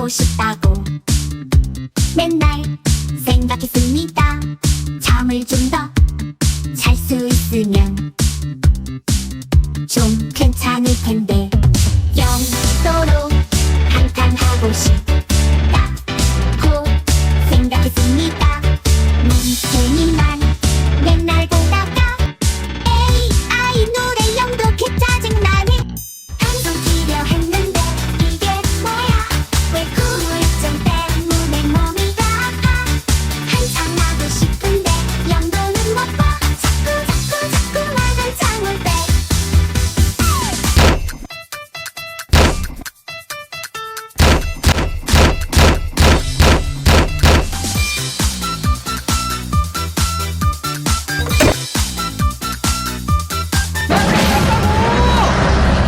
하고 싶다고 맨날 생각했습니다. 잠을 좀 더 잘 수 있으면 좀 괜찮을 텐데.